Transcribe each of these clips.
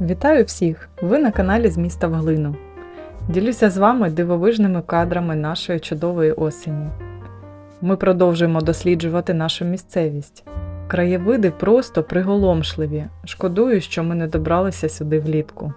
Вітаю всіх! Ви на каналі з міста в глину. Ділюся з вами дивовижними кадрами нашої чудової осені. Ми продовжуємо досліджувати нашу місцевість. Краєвиди просто приголомшливі. Шкодую, що ми не добралися сюди влітку.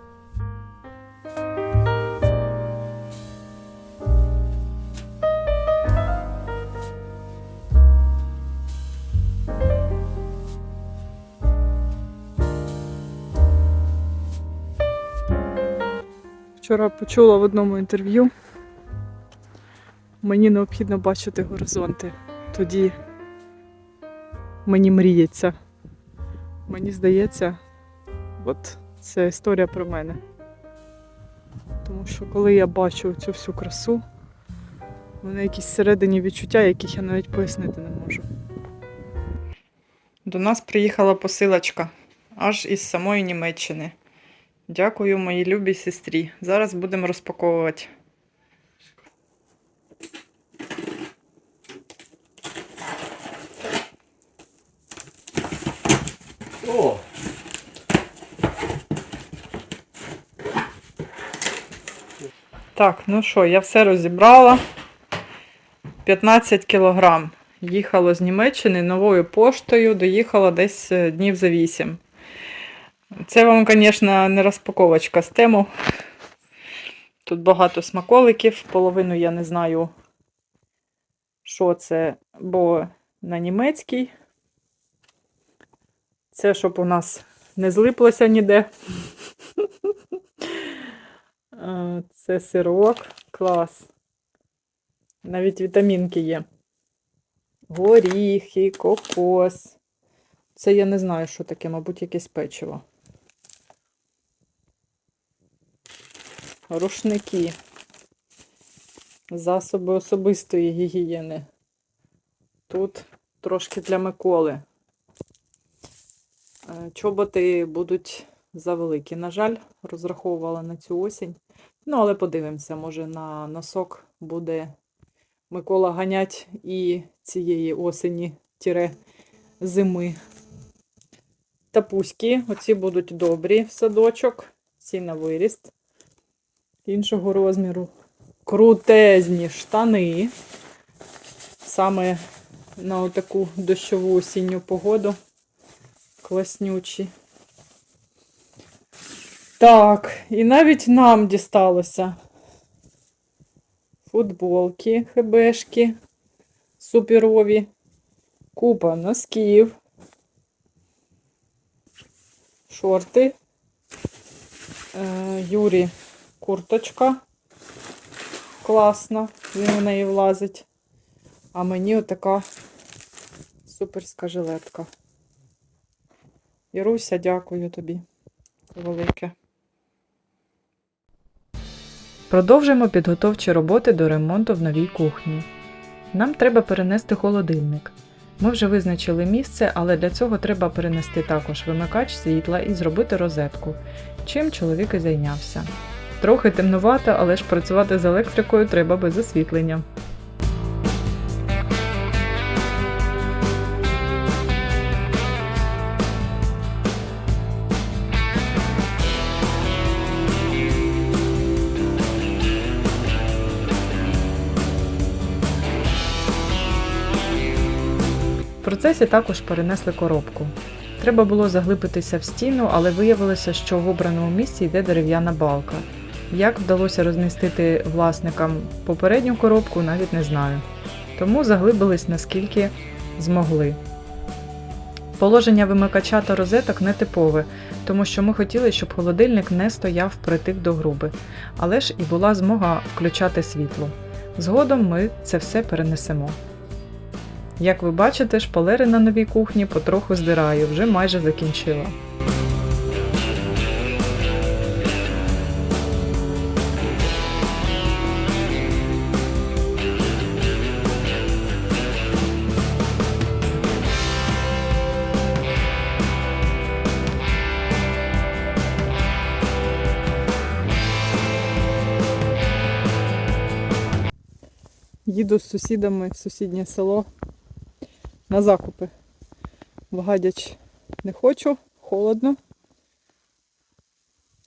Вчора почула в одному інтерв'ю. Мені необхідно бачити горизонти. Тоді мені мріється. Мені здається, от це історія про мене. Тому що коли я бачу цю всю красу, в мене якісь всередині відчуття, яких я навіть пояснити не можу. До нас приїхала посилочка аж із самої Німеччини. Дякую моїй любій сестрі. Зараз будемо розпаковувати. О, Так, ну що, я все розібрала. 15 кілограм. Їхало з Німеччини новою поштою, доїхала десь е, днів за 8. Це вам, звісно, не розпаковочка з тему. Тут багато смаколиків, половину я не знаю, що це, бо на німецький. Це щоб у нас не злиплося ніде. Це сирок. Клас. Навіть вітамінки є. Горіхи, кокос. Це я не знаю, що таке, мабуть, якесь печиво. Рушники. Засоби особистої гігієни. Тут трошки для Миколи. Е, Чоботи будуть завеликі. На жаль, розраховувала на цю осінь. Ну, але подивимося, може на носок буде Микола ганять і цієї осені тіре зими. Тапуськи, оці будуть добрі в садочок, ці на виріст іншого розміру. Крутезні штани. Саме на таку дощову осінню погоду. Класнючі. Так, і навіть нам дісталося. Футболки, хебешки суперові, купа носків, шорти, е, Юрі курточка. Класна, він в неї влазить. А мені отака суперська жилетка. Іруся, дякую тобі. Велике. Продовжуємо підготовчі роботи до ремонту в новій кухні. Нам треба перенести холодильник. Ми вже визначили місце, але для цього треба перенести також вимикач світла і зробити розетку, чим чоловік і зайнявся. Трохи темнувато, але ж працювати з електрикою треба без освітлення. В процесі також перенесли коробку. Треба було заглибитися в стіну, але виявилося, що в обраному місці йде дерев'яна балка. Як вдалося розмістити власникам попередню коробку, навіть не знаю. Тому заглибились наскільки змогли. Положення вимикача та розеток не типове, тому що ми хотіли, щоб холодильник не стояв притик до груби, але ж і була змога включати світло. Згодом ми це все перенесемо. Як ви бачите, шпалери на новій кухні потроху здираю, вже майже закінчила. Їду з сусідами в сусіднє село на закупи. В Гадяч не хочу, холодно.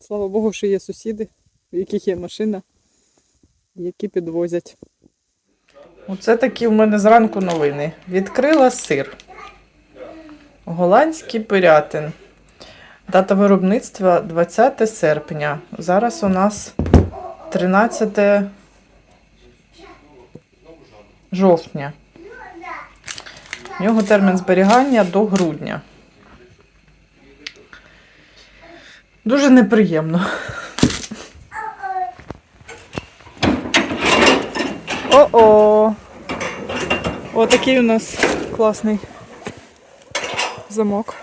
Слава Богу, що є сусіди, в яких є машина, які підвозять. Оце такі в мене зранку новини. Відкрила сир. Голландський пирятин. Дата виробництва 20 серпня. Зараз у нас 13 жовтня. В нього термін зберігання до грудня. Дуже неприємно. О-о! Отакий у нас класний замок.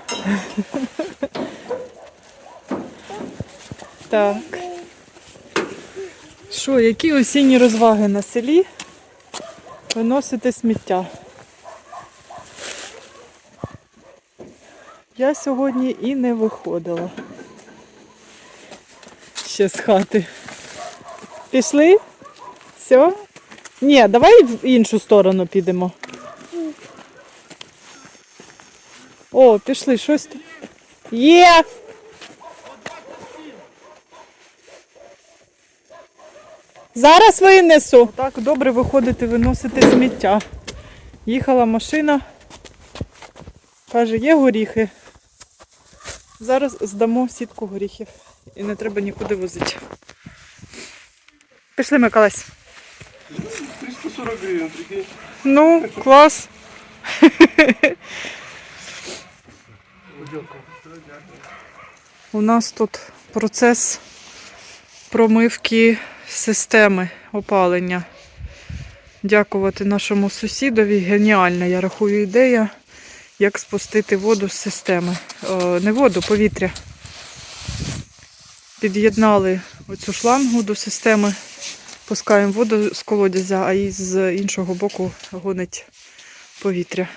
Так. Що, які осінні розваги на селі? Виносити сміття. Я сьогодні і не виходила. Ще з хати. Пішли? Все? Ні, давай в іншу сторону підемо. О, пішли, щось. Є! Зараз винесу. Так, добре виходити, виносити сміття. Їхала машина. Каже, є горіхи. Зараз здамо сітку горіхів. І не треба нікуди возити. Пішли, Миколась. 340 гривен, прикинь. Ну, клас. У нас тут процес промивки системи опалення. Дякувати нашому сусідові. Геніальна, я рахую, ідея, як спустити воду з системи. Е, не воду, повітря. Під'єднали оцю шлангу до системи, пускаємо воду з колодязя, а і з іншого боку гонить повітря.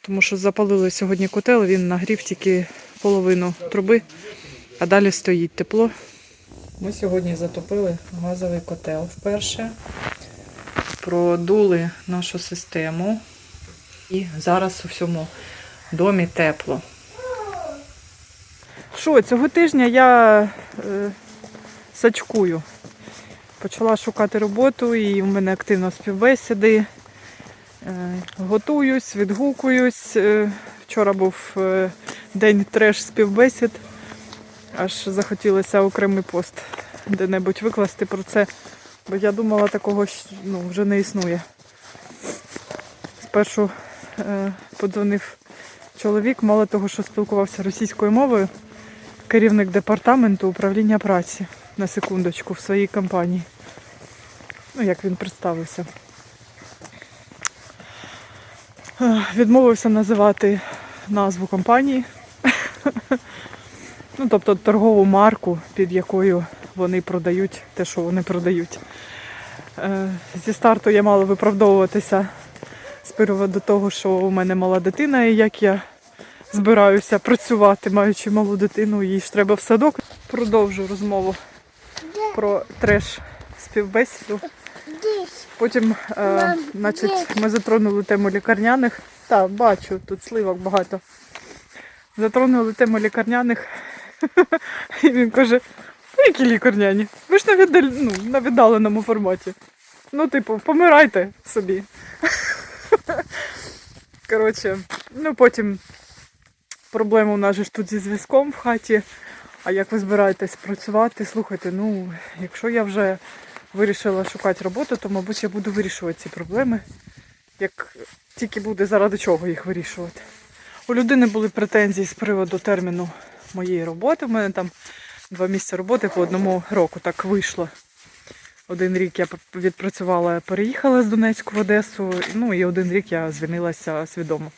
Тому що запалили сьогодні котел, він нагрів тільки половину труби, а далі стоїть тепло. Ми сьогодні затопили газовий котел вперше, продули нашу систему, і зараз у всьому домі тепло. Що, цього тижня я е, сачкую. Почала шукати роботу і в мене активно співбесіди. Е, готуюсь, відгукуюсь. Е, вчора був е, день треш співбесід. Аж захотілося окремий пост де-небудь викласти про це, бо я думала, такого ну, вже не існує. Спершу е, подзвонив чоловік, мало того, що спілкувався російською мовою, керівник департаменту управління праці на секундочку в своїй компанії. Ну, як він представився. Е, Відмовився називати назву компанії. Ну, тобто торгову марку, під якою вони продають те, що вони продають. Е, Зі старту я мала виправдовуватися з приводу того, що у мене мала дитина, і як я збираюся працювати, маючи малу дитину, їй ж треба в садок. Продовжу розмову про треш співбесіду. Потім, е, значить, ми затронули тему лікарняних. Так, бачу, тут сливок багато. Затронули тему лікарняних. І він каже, ну які лікарняні? Ви ж на, віддал... ну, на віддаленому форматі. Ну, типу, помирайте собі. Коротше, ну потім проблема у нас ж тут зі зв'язком в хаті. А як ви збираєтесь працювати? Слухайте, ну, якщо я вже вирішила шукати роботу, то, мабуть, я буду вирішувати ці проблеми. Як тільки буде заради чого їх вирішувати. У людини були претензії з приводу терміну моєї роботи. У мене там два місця роботи по одному року так вийшло. Один рік я відпрацювала, переїхала з Донецьку в Одесу, ну і один рік я звільнилася свідомо.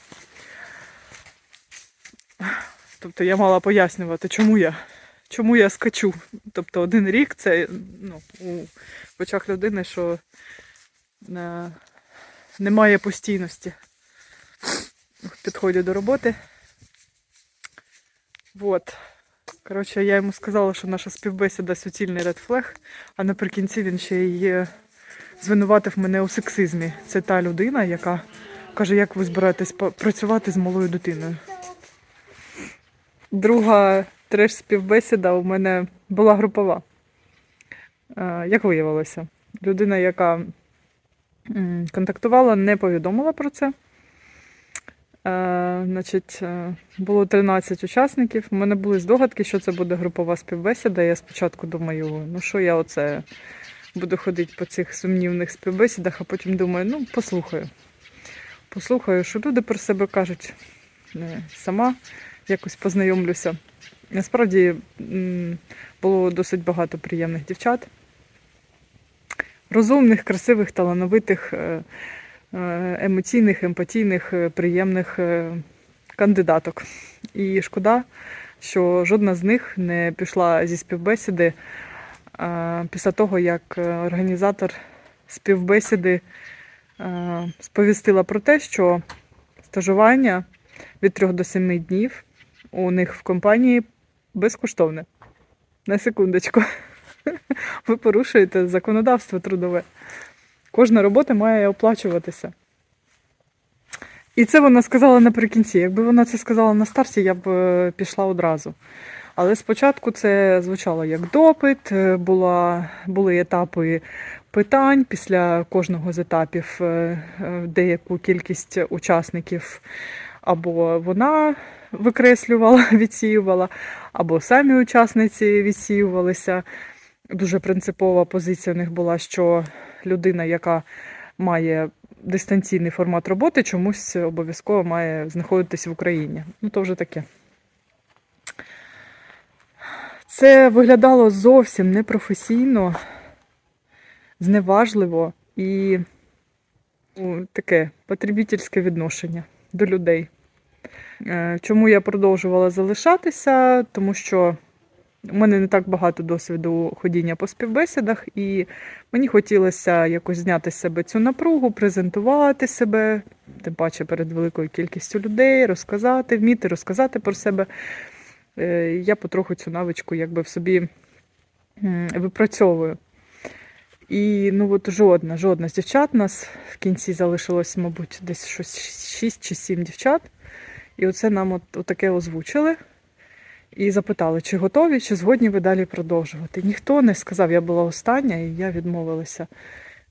Тобто я мала пояснювати, чому я, чому я скачу. Тобто один рік це ну, у очах людини, що е, немає постійності в до роботи. Вот. Коротше, я йому сказала, що наша співбесіда суцільний редфлег, а наприкінці він ще й е, звинуватив мене у сексизмі. Це та людина, яка каже, як ви збираєтесь працювати з малою дитиною. Друга треш співбесіда у мене була групова. Е, Як виявилося, людина, яка контактувала, не повідомила про це. Е, значить, е, було 13 учасників. У мене були здогадки, що це буде групова співбесіда. Я спочатку думаю, ну що я оце буду ходити по цих сумнівних співбесідах, а потім думаю, ну послухаю. Послухаю, що люди про себе кажуть. Е, Сама якось познайомлюся. Насправді було досить багато приємних дівчат. Розумних, красивих, талановитих, е, емоційних, емпатійних, е, приємних е, кандидаток. І шкода, що жодна з них не пішла зі співбесіди е, після того, як е, організатор співбесіди е, сповістила про те, що стажування від 3 до 7 днів у них в компанії безкоштовне. На секундочку. Ви порушуєте законодавство трудове. Кожна робота має оплачуватися. І це вона сказала наприкінці. Якби вона це сказала на старті, я б е, пішла одразу. Але спочатку це звучало як допит, е, була, були етапи питань. Після кожного з етапів е, деяку кількість учасників або вона викреслювала, відсіювала, або самі учасниці відсіювалися. Дуже принципова позиція у них була, що людина, яка має дистанційний формат роботи, чомусь обов'язково має знаходитись в Україні. Ну, то вже таке. Це виглядало зовсім непрофесійно, зневажливо і ну, таке потребітельське відношення до людей. Е, Чому я продовжувала залишатися? Тому що у мене не так багато досвіду ходіння по співбесідах, і мені хотілося якось зняти з себе цю напругу, презентувати себе, тим паче перед великою кількістю людей, розказати, вміти розказати про себе. Е, Я потроху цю навичку якби в собі випрацьовую. І ну от жодна, жодна з дівчат нас в кінці залишилось, мабуть, десь щось 6 чи 7 дівчат. І оце нам от, таке озвучили і запитали, чи готові, чи згодні ви далі продовжувати. Ніхто не сказав, я була остання, і я відмовилася.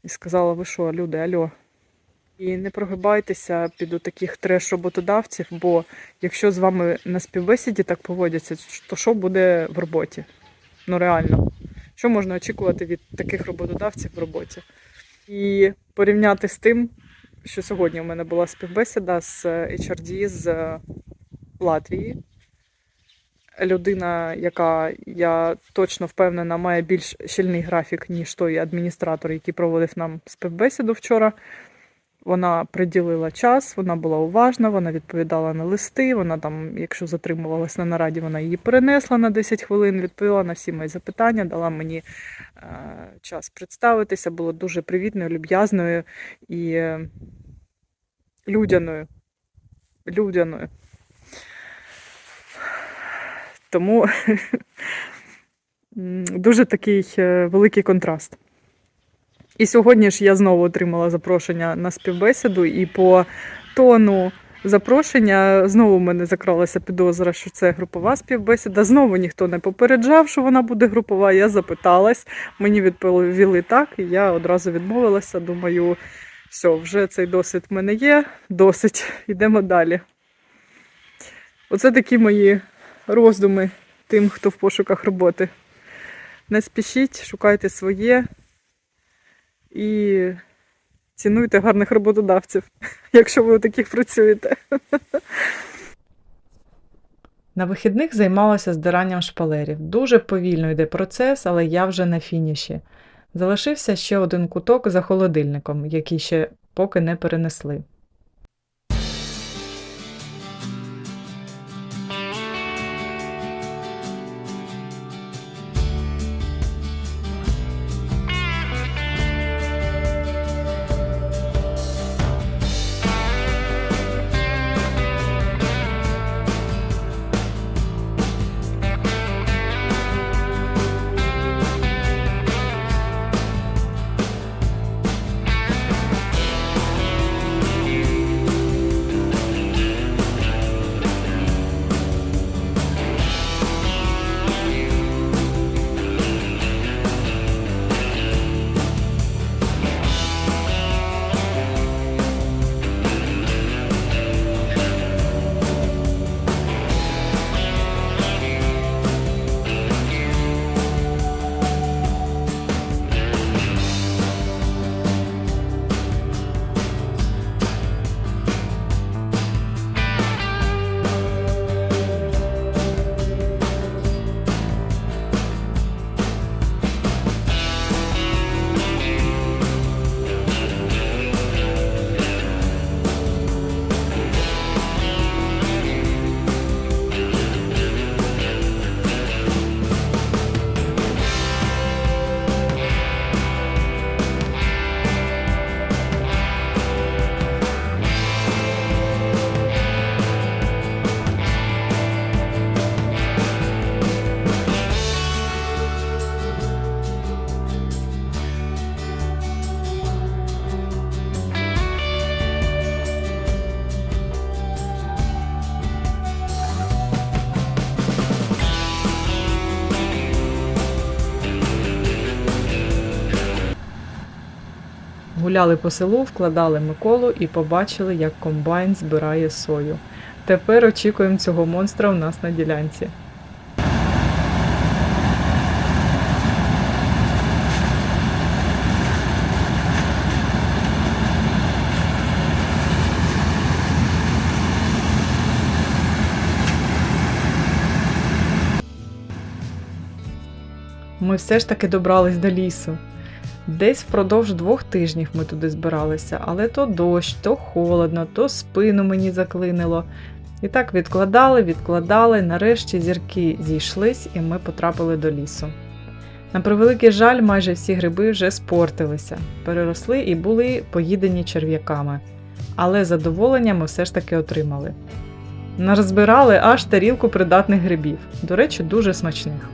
І сказала, ви що, люди, альо. І не прогибайтеся під таких треш-роботодавців, бо якщо з вами на співбесіді так поводяться, то що буде в роботі? Ну реально, що можна очікувати від таких роботодавців в роботі? І порівняти з тим, що сьогодні у мене була співбесіда з HRD з Латвії. Людина, яка я точно впевнена, має більш щільний графік, ніж той адміністратор, який проводив нам співбесіду вчора. Вона приділила час, вона була уважна, вона відповідала на листи. Вона там, якщо затримувалась на нараді, вона її перенесла на 10 хвилин, відповіла на всі мої запитання, дала мені е, час представитися, була дуже привітною, люб'язною і е, людяною. Людяною. Тому дуже такий е, великий контраст. І сьогодні ж я знову отримала запрошення на співбесіду, і по тону запрошення знову в мене закралася підозра, що це групова співбесіда. Знову ніхто не попереджав, що вона буде групова. Я запиталась, мені відповіли так, і я одразу відмовилася. Думаю, все, вже цей досвід в мене є, досить, йдемо далі. Оце такі мої роздуми тим, хто в пошуках роботи. Не спішіть, шукайте своє і цінуйте гарних роботодавців, якщо ви у таких працюєте. На вихідних займалася здиранням шпалерів. Дуже повільно йде процес, але я вже на фініші. Залишився ще один куток за холодильником, який ще поки не перенесли. Гуляли по селу, вкладали Миколу і побачили, як комбайн збирає сою. Тепер очікуємо цього монстра у нас на ділянці. Ми все ж таки добрались до лісу. Десь впродовж двох тижнів ми туди збиралися, але то дощ, то холодно, то спину мені заклинило. І так відкладали, відкладали, нарешті зірки зійшлись, і ми потрапили до лісу. На превеликий жаль, майже всі гриби вже спортилися, переросли і були поїдені черв'яками. Але задоволення ми все ж таки отримали. Нарозбирали аж тарілку придатних грибів, до речі, дуже смачних.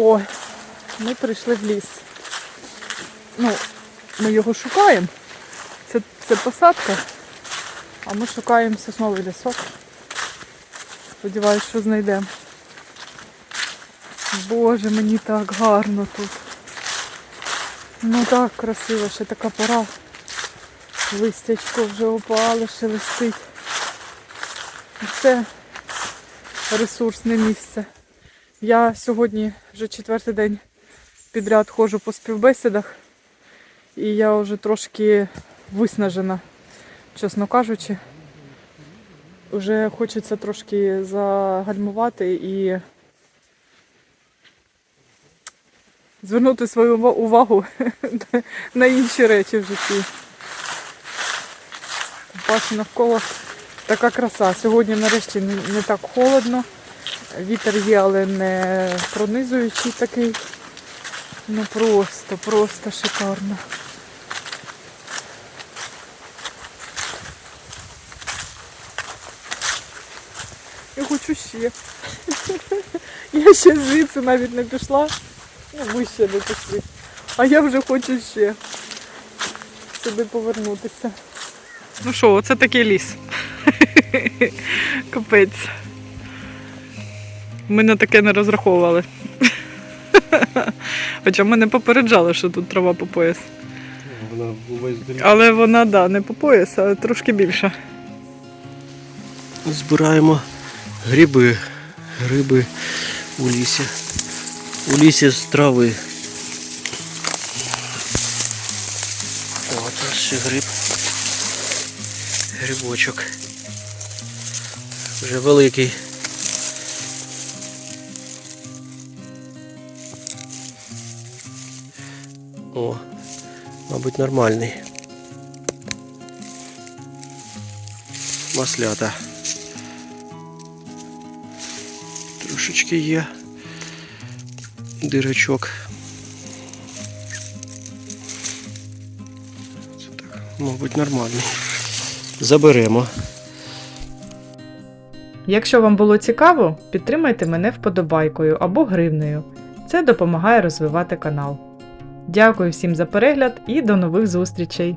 Ой, ми прийшли в ліс. Ну, ми його шукаємо. Це, це посадка, а ми шукаємо сосновий лісок. Сподіваюсь, що знайдемо. Боже, мені так гарно тут. Ну так красиво, ще така пора. Листячко вже опало, шелестить. Це ресурсне місце. Я сьогодні вже четвертий день підряд ходжу по співбесідах, і я вже трошки виснажена, чесно кажучи. Вже хочеться трошки загальмувати і звернути свою увагу на інші речі в житті. Бачу навколо така краса. Сьогодні нарешті не, не так холодно. Вітер є, але не пронизуючий такий. Ну просто, просто шикарно. Я хочу ще. Я ще звідси навіть не пішла. Ну, ми ще не пішли. А я вже хочу ще сюди повернутися. Ну що, оце такий ліс. Капець. Ми на таке не розраховували. Хоча ми не попереджали, що тут трава по пояс. Вона. Але вона, да, не по пояс, а трошки більша. Збираємо гриби, гриби у лісі. У лісі з трави. О, ще гриб. Грибочок. Вже великий. О, мабуть, нормальний. Маслята. Трошечки є дирочок. Це так, мабуть, нормальний. Заберемо. Якщо вам було цікаво, підтримайте мене вподобайкою або гривнею. Це допомагає розвивати канал. Дякую всім за перегляд і до нових зустрічей!